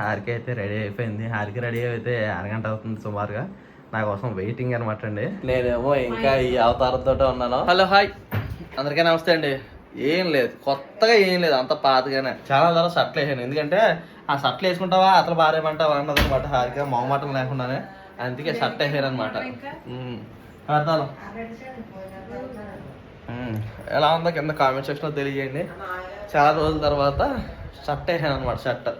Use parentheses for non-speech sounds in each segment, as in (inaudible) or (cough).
హారిక అయితే రెడీ అయిపోయింది. హారిక రెడీ అయితే అరగంట అవుతుంది సుమారుగా. నా కోసం వెయిటింగ్ అనమాట అండి. నేనేమో ఇంకా ఈ అవతారంతో ఉన్నాను. Hello hi. అందరికీ నమస్తే అండి. ఏం లేదు కొత్తగా ఏం లేదు అంత పాతగానే. చాలా చాలా షర్ట్లు వేసాను. ఎందుకంటే ఆ షర్ట్లు వేసుకుంటావా అతను బారేమంటావా అన్నది అనమాట హారిక. మొహమాటం లేకుండానే. అందుకే షర్ట్ వేసాను అనమాట అర్థాలు? ఎలా ఉందో కింద కామెంట్ సెక్షన్లో తెలియజేయండి. చాలా రోజుల తర్వాత షర్ట్ వేసాను అనమాట షర్ట్.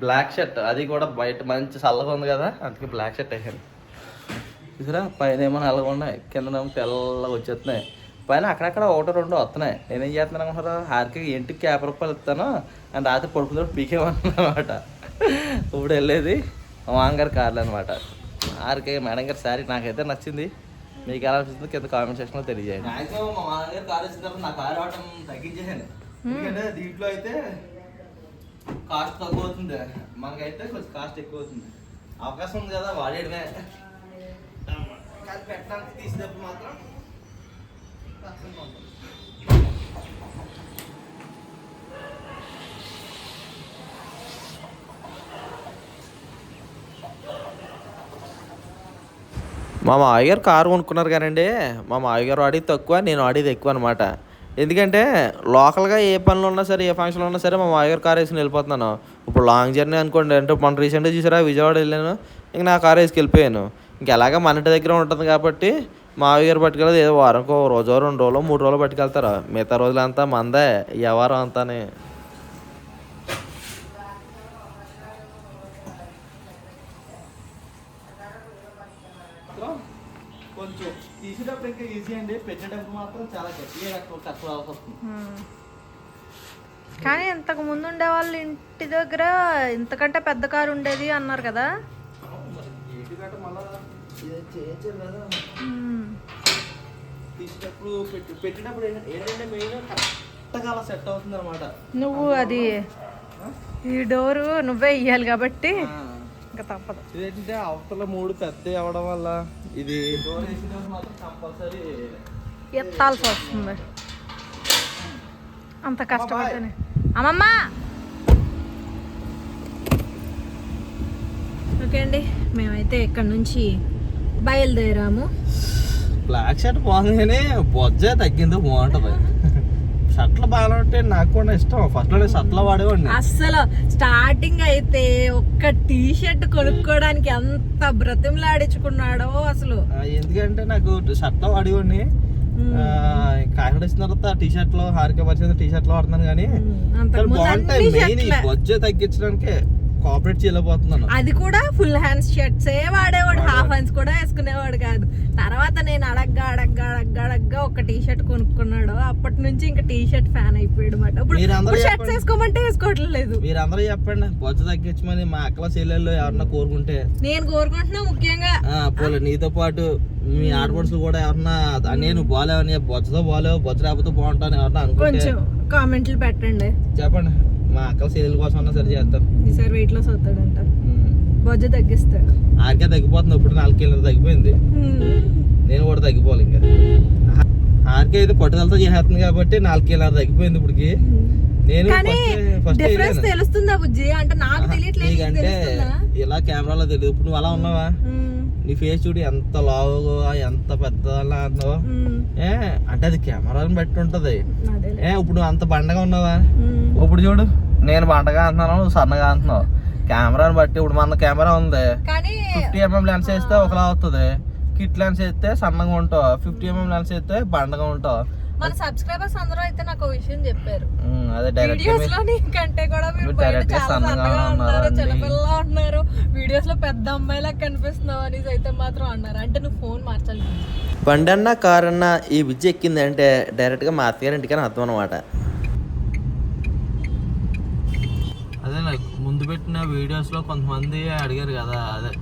బ్లాక్ షర్ట్ అది కూడా బయట మంచి చల్లగా ఉంది కదా అందుకే బ్లాక్ షర్ట్ వేసాను. చూసారా పైన ఏమో నల్లగా ఉన్నాయి. కింద తెల్లగా వచ్చేస్తున్నాయి. పైన అక్కడక్కడ ఒకటో రెండు వస్తున్నాయి. నేనేం చేస్తున్నాను అనుకుంటారా హార్కి ఇంటికి యాభై రూపాయలు ఇస్తాను. అండ్ రాత్రి పడుకుందో పీకేమన్నా అనమాట ఇప్పుడు వెళ్ళేది మా మామగారి కార్లు అనమాట ఆర్కే మేడం గారి శారీ నాకైతే నచ్చింది. మీకు ఎలా అనిపిస్తుంది కింద కామెంట్ సెక్షన్లో తెలియజేయండి. మా మామగారు నా తగ్గించేసాను ఎందుకంటే దీంట్లో అయితే కాస్ట్ తక్కువ అవుతుంది మనకైతే కొంచెం కాస్ట్ ఎక్కువ అవుతుంది అవకాశం ఉంది కదా వాడేయడమే. కానీ పెట్టడానికి తీసినప్పుడు మాత్రం మా మావయ్య గారు కారు కొనుక్కున్నారు కానండి. మా మావయ్య గారు వాడేది తక్కువ నేను వాడేది ఎక్కువ అనమాట ఎందుకంటే లోకల్గా ఏ పనులు ఉన్నా సరే ఏ ఫంక్షన్లు ఉన్నా సరే మా మావయ్య కార్ వేసుకుని వెళ్ళిపోతున్నాను. ఇప్పుడు లాంగ్ జర్నీ అనుకోండి అంటే మొన్న రీసెంట్గా చూసారా విజయవాడ వెళ్ళాను ఇంక నా కార్ వేసుకు వెళ్ళిపోయాను. ఇంక ఎలాగ మన ఇంటి దగ్గర ఉంటుంది కాబట్టి మావయ్య గారు పట్టుకెళ్ళదు ఏదో వారంకో రోజు రెండు రోజులు మూడు రోజులు పట్టుకెళ్తారు. మిగతా రోజులంతా మందే వ్యవహారం అంతా అంతానే కొంచెం తీసేటప్పుడు ఇంకా ఈజీ అండి పెట్టేటప్పుడు మాత్రం చాలా గట్టిగా మ్మ్. కానీ ఇంతకు ముందు ఉండే వాళ్ళు ఇంటి దగ్గర ఇంతకంటే పెద్ద కారు ఉండేది అన్నారు కదా? మ్మ్. తీసేటప్పుడు పెట్టి పెట్టేటప్పుడు ఏంటంటే ఏంటంటే మెయిన్ కరెక్ట్గా అలా సెట్ అవుతుంది అనమాట నువ్వు అది ఈ డోరు నువ్వే ఇయ్యాలి కాబట్టి ఇంకా తప్పదు. ఇదేంటంటే అవతల మూడు పెద్ద అవ్వడం వల్ల ఇది డోర్ వేసిన మాత్రం కంపల్సరీ ఎత్తాల్సి వస్తుంది అంత కష్టపడితేనే అమ్మమ్మ ఓకే అండి మేమైతే ఇక్కడ నుంచి బయలుదేరాము. బ్లాక్ షర్ట్ బాగుంది బొజ్జ తగ్గిందో బాగుంటది. షర్ట్లు బాగానే ఉంటే నాకు కూడా ఇష్టం. ఫస్ట్లో షర్ట్లు వాడేవాడిని. అస్సలు స్టార్టింగ్ అయితే ఒక్క టీ షర్ట్ కొనుక్కోవడానికి ఎంత బ్రతిమలాడించుకున్నాడో అసలు. ఎందుకంటే నాకు షర్ట్లు వాడేవాడిని. కాకినాడ వచ్చిన తర్వాత టీ షర్ట్లో హారిక పరిచయం టీ షర్ట్లో వాడుతున్నాను కానీ బాగుంటాయి. మెయిన్ ఈ. బొజ్జ తగ్గించడానికి కోఆపరేట్ చేయలేకపోతున్నాను. అది కూడా ఫుల్ హ్యాండ్స్ షర్ట్స్ ఏ వాడేవాడు. హాఫ్ హ్యాండ్స్ కూడా వేసుకునేవాడు కాదు. తర్వాత నేను అడగ్గా అడగ్గా అడగ్గా ఒక టీ షర్ట్ కొనుక్కున్నాడు అప్పటి నుంచి ఇంకా టీ షర్ట్ ఫ్యాన్ అయిపోయాడు అనమాట ఇప్పుడు షర్ట్స్. వేసుకోమంటే వేసుకోవట్లేదు. మీరందరూ చెప్పండి బొజ్జ తగ్గించమని మా అక్కల చెల్లెళ్ళు ఎవరన్నా కోరుకుంటే. నేను కోరుకుంటున్నా ముఖ్యంగా. పోలే నీతో పాటు మీ ఆడపడుచులు కూడా ఎవరన్నా "ఆ, నేను బాగాలేవని బొజ్జతో బాగాలేవు బొజ్జ లేకపోతే బాగుంటాను ఎవరన్నా అనుకుంటే. కొంచెం కామెంట్లు పెట్టండి. చెప్పండి మా అక్కల చెల్లెల కోసం అన్నా సరే చేస్తాను. ఈసారి వెయిట్ లాస్ అవుతాడంట. బొజ్జ తగ్గిస్తాడు. ఆరికే తగ్గిపోతుంది ఇప్పుడు నాలుగు కిలోలు తగ్గిపోయింది. నేను కూడా తగ్గిపోవాలి ఇంకా. ఆరికే అయితే పట్టుదలతో చేసేస్తుంది కాబట్టి నాలుగు కిలోలు తగ్గిపోయింది ఇప్పటికి. నేను కానీ ఫస్ట్ డిఫరెన్స్ తెలుస్తుందా బుజ్జి? అంటే నాకు తెలియట్లేదు నీకు నీకంటే తెలుస్తుందా? ఇలా కెమెరాలో తెలియదు. ఇప్పుడు నువ్వు అలా ఉన్నావా? నీ ఫేస్ చూడు ఎంత లావుగా ఎంత పెద్దలా ఉన్నావో ఉమ్, ఏ అంటే అది కెమెరాని బట్టి ఉంటది. ఏ ఇప్పుడు నువ్వు అంత బండగా ఉన్నావా? ఇప్పుడు చూడు నేను బండగా అంటున్నాను నువ్వు సన్నగా అంటున్నావు. కెమెరాని బట్టి ఇప్పుడు మన కెమెరా ఉంది. ఫిఫ్టీ ఎంఎం లెన్స్ వేస్తే ఒకలా అవుతుంది. కిట్ లెన్స్ వేస్తే సన్నగా ఉంటావు. ఫిఫ్టీ ఎంఎం లెన్స్ వేస్తే బండగా ఉంటావు. మన సబ్స్క్రైబర్స్ అందరూ అయితే నాకు విషయం చెప్పారు. అదే డైరెక్ట్ వీడియోస్లో నీకంటే కూడా మీరు బయట చాలా సన్నగా ఉన్నారు ఉన్నారు అండి. చిన్నపిల్లలా ఉన్నారు. వీడియోస్లో పెద్ద అమ్మాయిలా కనిపిస్తున్నావు అనేసి అయితే మాత్రం అన్నారు. అంటే నువ్వు ఫోన్ మార్చాలి. బండి అన్న కార్ అన్న ఈ విద్య ఎక్కింది అంటే డైరెక్ట్గా మా అత్తగారి ఇంటికని అర్థం అనమాట అదే నాకు ముందు పెట్టిన వీడియోస్లో కొంతమంది అడిగారు కదా అదే.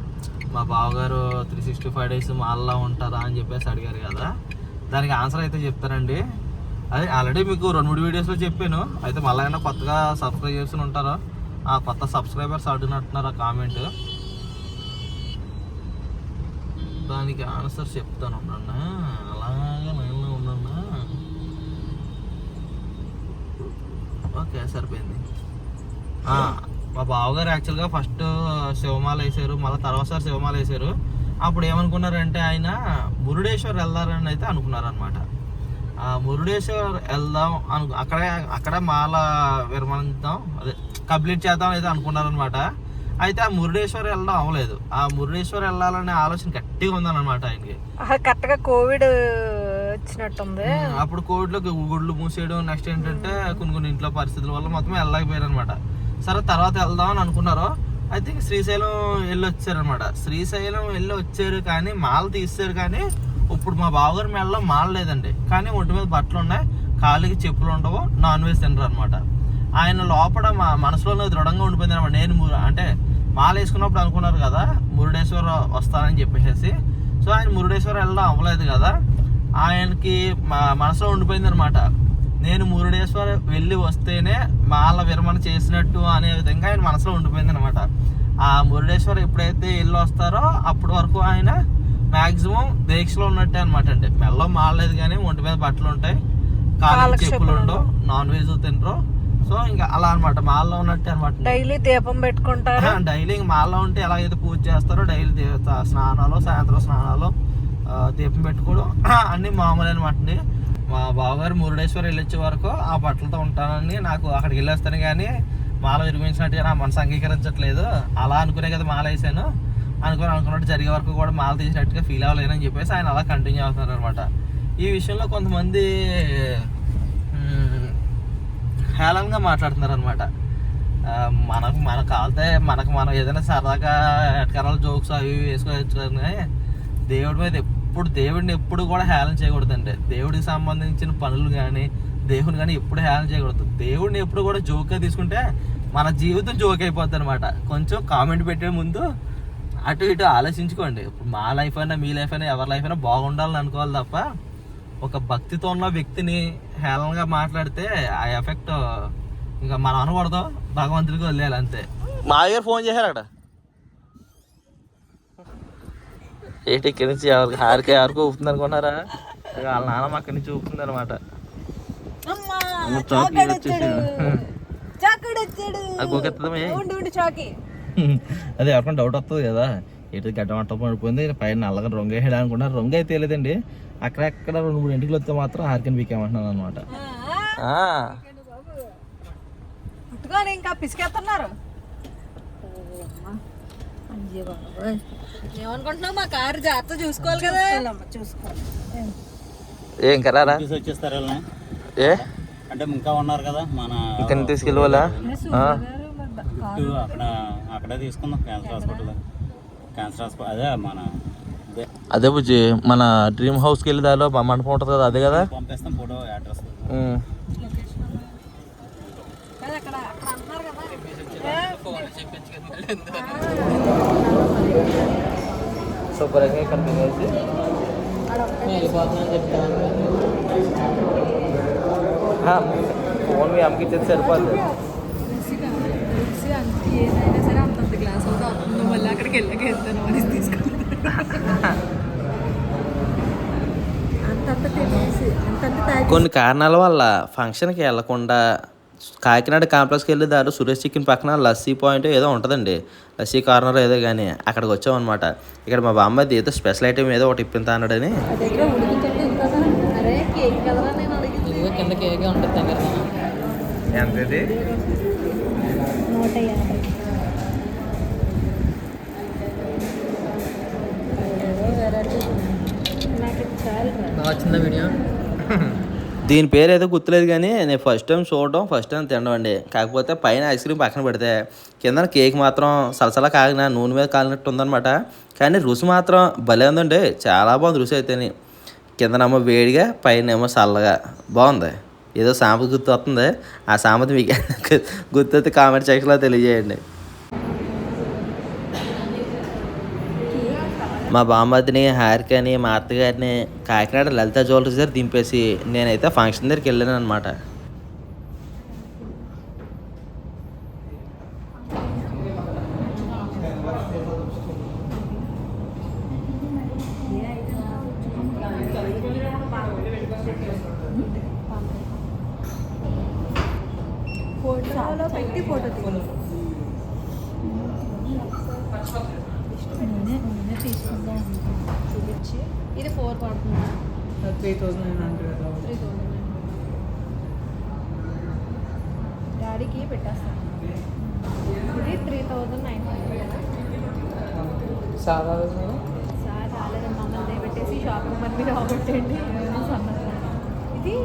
మా బావగారు త్రీ సిక్స్టీ ఫైవ్ డేస్ మాల్లో ఉంటారా అని చెప్పేసి అడిగారు కదా. దానికి ఆన్సర్ అయితే చెప్తానండి అదే ఆల్రెడీ మీకు రెండు మూడు వీడియోస్లో చెప్పాను. అయితే మళ్ళీ అయినా కొత్తగా సబ్స్క్రైబ్ చేసి ఉంటారు? ఆ కొత్త సబ్స్క్రైబర్స్ అడిగినట్టున్నారు ఆ కామెంట్ దానికి ఆన్సర్ చెప్తాను ఉన్నా అలాగే లైన్లో ఉండన్నా ఓకే సరిపోయింది. ఆ, మా బావగారు యాక్చువల్గా ఫస్ట్ శివమాల వేసారు మళ్ళీ తర్వాత శివమాల వేసారు అప్పుడు ఏమనుకున్నారంటే ఆయన మురుడేశ్వర్ వెళ్దారని అయితే అనుకున్నారనమాట ఆ మురుడేశ్వర్ వెళ్దాం అను అక్కడే అక్కడ మాల విరమణిద్దాం అదే కంప్లీట్ చేద్దాం అయితే అనుకున్నారనమాట అయితే ఆ మురుడేశ్వర్ వెళ్ళడం అవ్వలేదు. ఆ మురుడేశ్వర్ వెళ్ళాలనే ఆలోచన గట్టిగా ఉందన్నమాట ఆయనకి. కరెక్ట్గా కోవిడ్ వచ్చినట్టుంది. అప్పుడు కోవిడ్లో గుడ్లు మూసేయడం నెక్స్ట్ ఏంటంటే కొన్ని కొన్ని ఇంట్లో పరిస్థితుల వల్ల మొత్తం వెళ్ళలేకపోయారు అనమాట సరే తర్వాత వెళ్దాం అని అనుకున్నారు అయితే శ్రీశైలం వెళ్ళి వచ్చారనమాట శ్రీశైలం వెళ్ళి వచ్చారు కానీ మాల తీస్తారు కానీ ఇప్పుడు మా బావగారి మెడలో మాల లేదండి. కానీ ఒంటి మీద బట్టలు ఉన్నాయి కాళ్ళకి చెప్పులు ఉండవు నాన్ వెజ్ తినరు అనమాట ఆయన లోపల మా మనసులోనే దృఢంగా ఉండిపోయింది అనమాట నేను ము- అంటే మాల వేసుకున్నప్పుడు అనుకున్నారు కదా మురుడేశ్వర వస్తానని చెప్పేసి సో ఆయన మురుడేశ్వర వెళ్ళడం అవ్వలేదు కదా. ఆయనకి మా మనసులో ఉండిపోయింది అనమాట నేను మురుడేశ్వర వెళ్ళి వస్తేనే మాల విరమణ చేసినట్టు అనే విధంగా ఆయన మనసులో ఉండిపోయింది అనమాట ఆ మురుడేశ్వర ఎప్పుడైతే వెళ్ళి వస్తారో అప్పటి వరకు ఆయన మాక్సిమం దీక్షలో ఉన్నట్టే అనమాట అండి. మెల్ల మారలేదు కానీ ఒంటి మీద బట్టలు ఉంటాయి. కాళ్ళకి చెప్పులు ఉండవు. నాన్ వెజ్ తినరు. సో ఇంకా అలా అనమాట మాల్లో ఉన్నట్టే అనమాట డైలీ దీపం పెట్టుకుంటారు? డైలీ ఇంక మాల్లో ఉంటే ఎలాగైతే పూజ చేస్తారో డైలీ స్నానాలు సాయంత్రం స్నానాలు దీపం పెట్టుకోవడం (clears throat) అన్ని మామూలు అనమాట అండి. మా బావగారు మురుడేశ్వర్ వెళ్ళొచ్చే వరకు ఆ బట్టలతో ఉంటానని నాకు అక్కడికి వెళ్ళేస్తాను కానీ మాల విరమించినట్టుగా నా మనసు అంగీకరించట్లేదు. అలా అనుకునే కదా మాల వేసాను. అనుకుని అనుకున్నట్టు జరిగే వరకు కూడా మాల తీసినట్టుగా ఫీల్ అవ్వలేనని చెప్పేసి ఆయన అలా కంటిన్యూ అవుతున్నారు అనమాట ఈ విషయంలో కొంతమంది హేళనగా మాట్లాడుతున్నారు అనమాట మనకు మనకు కాలితే మనకు మనం ఏదైనా సరదాగా ఎటకరాల జోక్స్ అవి వేసుకోవచ్చు కానీ దేవుడి మీద ఎప్పుడు దేవుడిని ఎప్పుడు కూడా హేళన చేయకూడదండి. దేవుడికి సంబంధించిన పనులు కానీ దేవుని కానీ ఎప్పుడు హేళన చేయకూడదు. దేవుడిని ఎప్పుడు కూడా జోక్గా తీసుకుంటే మన జీవితం జోక్ అయిపోద్ది అనమాట కొంచెం కామెంట్ పెట్టే ముందు అటు ఇటు ఆలోచించుకోండి. ఇప్పుడు మా లైఫ్ అయినా మీ లైఫ్ అయినా ఎవరి లైఫ్ అయినా బాగుండాలని అనుకోవాలి తప్ప ఒక భక్తితో ఉన్న వ్యక్తిని హేళనగా మాట్లాడితే ఆ ఎఫెక్ట్ ఇంకా మనం అనకూడదు. భగవంతుడికి వదిలేయాలి అంతే. మా దగ్గర ఫోన్ చేశారు అక్కడ. ఏంటి ఇక్కడి నుంచి ఎవరికి హారికే ఎవరికి ఊపుతుంది అనుకున్నారా వాళ్ళ నాన్నమ్మ అక్కడి నుంచి ఊపుతుంది అనమాట. అది ఎవరికైనా డౌట్ వస్తుంది కదా. ఎటు గడ్డ మంట పడిపోయింది పైన నల్లగా రొంగ వేయడం అనుకున్నారు రొంగ అయితే లేదండి అక్కడక్కడ రెండు మూడు ఇంటికి వస్తే మాత్రం హారికన్ పీకేమంటున్నాను అనమాట. ఇంకా పిసికేస్తున్నారు. ఏమనుకుంటున్నావు? మా కారు జాగ్రత్త చూసుకోవాలి కదా. చూసుకోవాలి. ఏం? కరారా వచ్చేస్తారు వాళ్ళని. ఏ? అంటే ఇంకా ఉన్నారు కదా మన ఇక్కడ తీసుకెళ్ళవాలా అక్కడ అక్కడే తీసుకుందాం క్యాన్సర్ హాస్పిటల్ క్యాన్సర్ హాస్పిటల్ అదే మన అదే బుజ్జి మన డ్రీమ్ హౌస్కి వెళ్ళి దానిలో మా మండపం ఉంటుంది కదా అదే కదా? పంపిస్తాం ఫోటో అడ్రస్. అక్కడ కదా. శుభ్రంగా ఇక్కడ తినేసి ఫోన్ మీ అమ్మకి ఇచ్చేది సరిపోద్ది. ఏదైనా సరే అంతంత గ్లాస్ అవుతుంది మళ్ళీ అక్కడికి వెళ్ళక వెళ్తాను అని తీసుకుంటాను కొన్ని కారణాల వల్ల ఫంక్షన్కి వెళ్ళకుండా కాకినాడ కాంప్లెక్స్కి వెళ్ళి దారు సురేష్ చికెన్ పక్కన లస్సీ పాయింట్ ఏదో ఉంటుందండి. లస్సీ కార్నర్ ఏదో కానీ అక్కడికి వచ్చామన్నమాట. ఇక్కడ మా బామ్మది ఏదో స్పెషల్ ఐటమ్ ఏదో ఒకటి ఇప్పింతా అన్నాడని. దగ్గర ఉడుకుతుంటే ఇంకా అరే కేక్ కదరా నేను అడిగింది. కింద కేకే ఉంటుంది దగ్గర ఎంత ఇది నూట యాభై. నాకు ఇది చాలు బాగా వచ్చిందా వీడియో? (laughs) దీని పేరు ఏదో గుర్తులేదు కానీ నేను ఫస్ట్ టైం చూడడం ఫస్ట్ టైం తినడం అండి. కాకపోతే పైన ఐస్ క్రీమ్ పక్కన పెడితే కింద కేక్ మాత్రం సలసలా కాగిన నూనె మీద కాలినట్టు ఉందనమాట కానీ రుచి మాత్రం భలే ఉందండి. చాలా బాగుంది రుచి అయితేని కిందనేమో వేడిగా పైన ఏమో చల్లగా. బాగుంది. ఏదో సామెత గుర్తు వస్తుంది ఆ సామెత మీకు గుర్తు వస్తే కామెంట్ సెక్షన్లో తెలియజేయండి. మా బామ్మతిని హారికని మా అత్తగారిని కాకినాడ లలిత జ్యువెలరీస్ దగ్గర దింపేసి నేనైతే ఫంక్షన్ దగ్గరికి వెళ్ళాను అనమాట ఫోటోలో పెట్టి ఫోటో నూనె చూపించి. ఇది ఫోర్ పడుతుంది? Three thousand nine hundred three thousand nine hundred డాడీకి పెట్టేస్తాను ఇది త్రీ థౌసండ్ నైన్ హండ్రెడ్ సాదా సార్ రాలేదు మమ్మల్ని దయపెట్టేసి షాపింగ్ మరి మీరు ఆగొట్టండి ఇది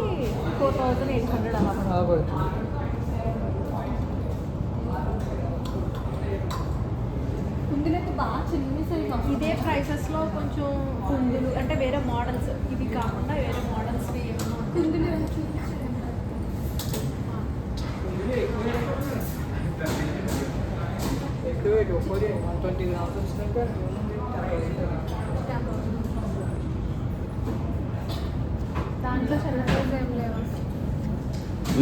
ఫోర్ థౌసండ్ ఎయిట్ హండ్రెడ్ అలా ప్రైసెస్లో కొంచెం కుందులు అంటే వేరే మోడల్స్ ఇవి కాకుండా వేరే మోడల్స్ కుందులు ఎక్కువ ఒక్కోటి వన్ ట్వంటీ గ్రామ్స్ వచ్చినాక దాంట్లో చిన్న సైజ్ ఏం లేవు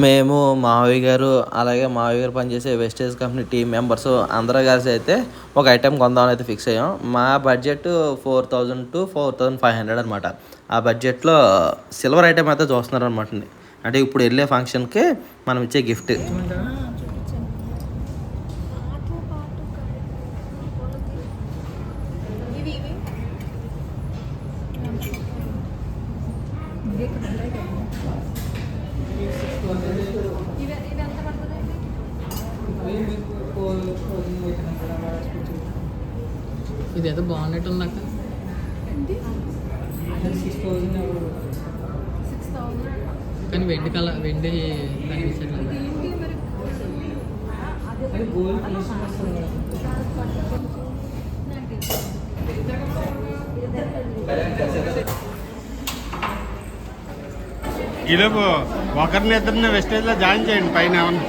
మేము మావయ్య గారు అలాగే మావయ్య గారు పనిచేసే వెస్టేజ్ కంపెనీ టీం మెంబర్స్ అందరూ కలిసి అయితే ఒక ఐటెం కొందామని అయితే ఫిక్స్ అయ్యాం. మా budget four thousand to four thousand five hundred అనమాట ఆ బడ్జెట్లో సిల్వర్ ఐటెం అయితే చూస్తున్నారు అనమాట అంటే ఇప్పుడు వెళ్ళే ఫంక్షన్కి మనం ఇచ్చే గిఫ్ట్ ఇవి ఇవి ఇవి ఇవి ఎంత పడుతుంది ఫోర్ థౌసండ్ ఎయిట్ హండ్రెడ్ అలా వేసుకొచ్చి ఇదేదో బాగున్నట్టు ఉంది అక్క. కానీ వెండి కల వెండి మేడం ఈలోపు ఒకరిని ఇద్దరిని వెస్టేజ్లో జాయిన్ చేయండి పైన ఏమన్నా.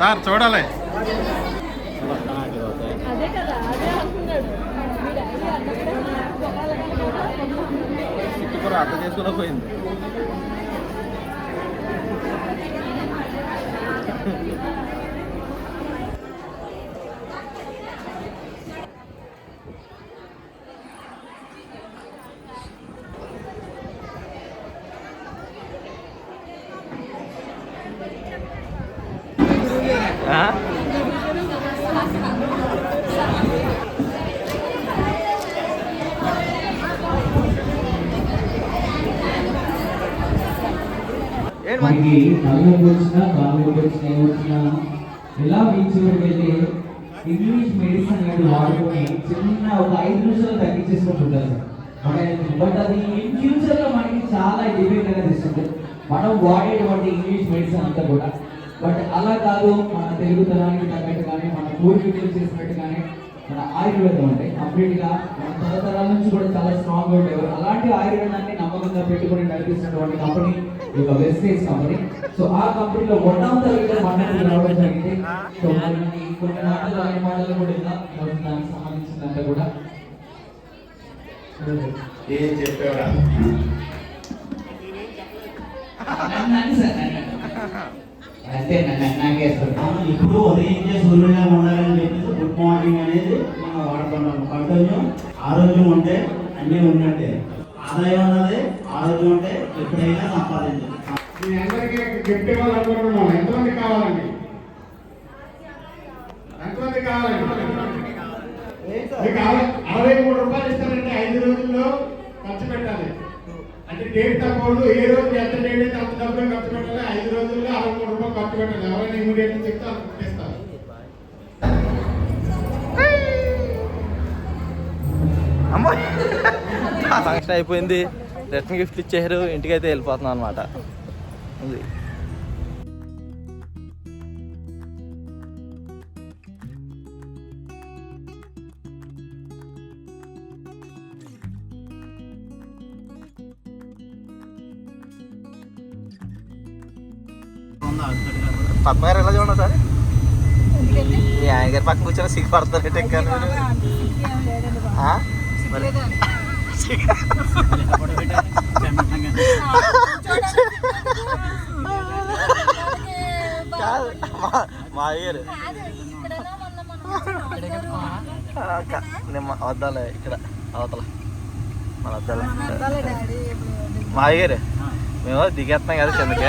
సార్ చూడాలి అదే కదా అదే అంటున్నాడు మీ డాడీ అన్నప్పుడే అర్థం చేసుకుని మనకి తలనొప్పి వచ్చినా కాళ్ళనొప్పి వచ్చినా ఏమొచ్చినా ఎలా బీచ్ వెళ్ళి ఇంగ్లీష్ మెడిసిన్ అనేది వాడుకొని చిన్న ఒక ఐదు నిమిషాలు తగ్గించేసుకుంటుంటారు బట్ అది ఇన్ ఫ్యూచర్లో మనకి చాలా డిఫెక్ట్ అనేది ఇస్తుంది మనం వాడేటువంటి ఇంగ్లీష్ మెడిసిన్ అంతా కూడా. బట్ అలా కాదు మన తెలుగుతనానికి తగ్గట్టు కానీ మన పూర్వీకులు చేసినట్టు కానీ మన ఆయుర్వేదం అంటే కంప్లీట్గా మన తరతరాల నుంచి కూడా చాలా స్ట్రాంగ్ ఉండేవారు. అలా అలాంటి ఆయుర్వేదాన్ని నమ్మకంగా పెట్టుకుని నడిపిస్తున్నటువంటి కంపెనీ ఈ యొక్క వెస్టేజ్ కంపెనీ సో ఆ కంపెనీలో వన్ ఆఫ్ ద లీడర్ మనకి రావడం జరిగింది. సో మనకి కొన్ని మాటలు అనే మాటలు కూడా మరి దానికి సంబంధించినంత కూడా. ఏం నన్ను. అంతే నన్ను ఇప్పుడు ఉదయించే సూర్యుడుగా ఉండాలని చెప్పేసి గుడ్ మార్నింగ్ అనేది మనం వాడుతున్నాం కంటిన్యూ ఆరోగ్యం ఉంటే అన్నీ ఉన్నట్టే. ఆదాయం అన్నది ఆరోగ్యం అంటే ఎప్పుడైనా సంపాదించాలి మీ అందరికీ గిఫ్ట్ ఇవ్వాలనుకుంటున్నాం ఎంతమంది కావాలండి? ఎంతమంది కావాలండి? మీకు అరవై- అరవై మూడు రూపాయలు ఇస్తారంటే ఐదు రోజుల్లో ఖర్చు పెట్టాలి. అంటే డేట్ తప్పకుండా ఏ రోజు ఎంత డేట్ అయితే అంత డబ్బులు ఖర్చు పెట్టాలి ఐదు రోజుల్లో అరవై మూడు రూపాయలు ఖర్చు పెట్టాలి. ఎవరైనా ఇమీడియట్ చెప్తే వాళ్ళు అమ్మో. ఫంక్షన్ అయిపోయింది. రిటర్న్ గిఫ్ట్ ఇచ్చారు ఇంటికి అయితే వెళ్ళిపోతున్నాం అనమాట ఉంది. పద్మ గారు ఎలా చూడండి సార్ మీ ఆయన గారి పక్కన కూర్చొని సిగ్గుపడతారు? మరి కాదు మా- మా అయ్యారు నేను వద్దాలే ఇక్కడ అవతల మన వద్దాలే మా అయ్యారు మేము దిగేస్తున్నాం కదా కిందకి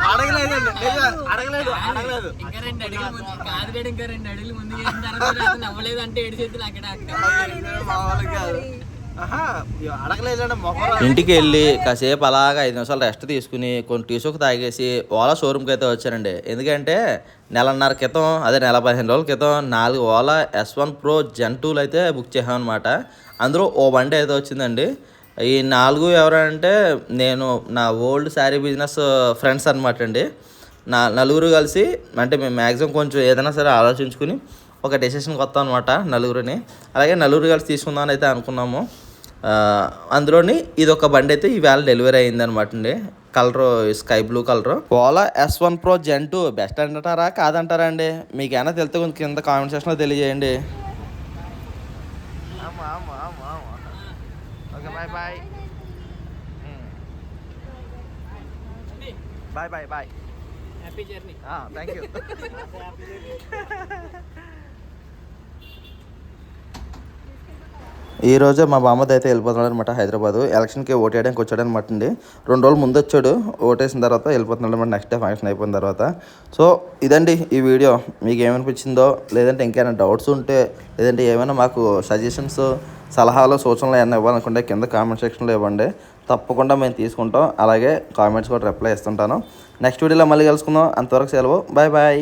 నిజం, అడగలేదు అడగలేదు. ఇంకా రెండు అడుగులు ముందు కాదు ఇంకా రెండు అడుగులు ముందు చేసిన తర్వాత అతను అవ్వలేదు అంటే ఏడు చేతులు అక్కడ ఇంటికి వెళ్ళి కాసేపు అలాగా ఐదు నిమిషాలు రెస్ట్ తీసుకుని కొన్ని టీషోక్ తాగేసి ఓలా షోరూమ్కి అయితే వచ్చానండి. ఎందుకంటే నెలన్నర క్రితం అదే నెల పదిహేను రోజుల క్రితం నాలుగు Ola S one pro gen tool అయితే బుక్ చేసామన్నమాట అందులో ఓ బండి అయితే వచ్చిందండి. ఈ నాలుగు ఎవరంటే నేను నా ఓల్డ్ శారీ బిజినెస్ ఫ్రెండ్స్ అనమాట అండి. నా నలుగురు కలిసి అంటే మేము మ్యాక్సిమం కొంచెం ఏదైనా సరే ఆలోచించుకుని ఒక డెసిషన్కి వస్తాం అనమాట నలుగురిని. అలాగే నలుగురు కలిసి తీసుకుందామని అయితే అనుకున్నాము. అందులోని ఇది ఒక బండి అయితే ఈవేళ డెలివరీ అయింది అనమాట అండి. Colour sky blue colour. Ola S one pro gen two best అంటారా కాదంటారా అండి? మీకు ఏమైనా తెలితే కొంచెం కింద కామెంట్ సెక్షన్లో తెలియజేయండి okay bye bye bye bye bye happy journey thank you ఈ రోజే మా బామ్మది అయితే వెళ్ళిపోతున్నాడు అనమాట హైదరాబాద్. ఎలక్షన్కి ఓటు వేయడానికి వచ్చాడు అనమాట అండి. రెండు రోజులు ముందు వచ్చాడు ఓటేసిన తర్వాత వెళ్ళిపోతున్నాడు అనమాట నెక్స్ట్ డే ఫంక్షన్ అయిపోయిన తర్వాత. సో ఇదండి ఈ వీడియో. మీకు ఏమనిపించిందో లేదంటే ఇంకేమైనా డౌట్స్ ఉంటే లేదంటే ఏమైనా మాకు సజెషన్స్ సలహాలు సూచనలు ఏమైనా ఇవ్వాలనుకుంటే కింద కామెంట్ సెక్షన్లో ఇవ్వండి. తప్పకుండా మేము తీసుకుంటాం. అలాగే కామెంట్స్ కూడా రిప్లై ఇస్తుంటాను. నెక్స్ట్ వీడియోలో మళ్ళీ కలుసుకుందాం. అంతవరకు సెలవు. Bye bye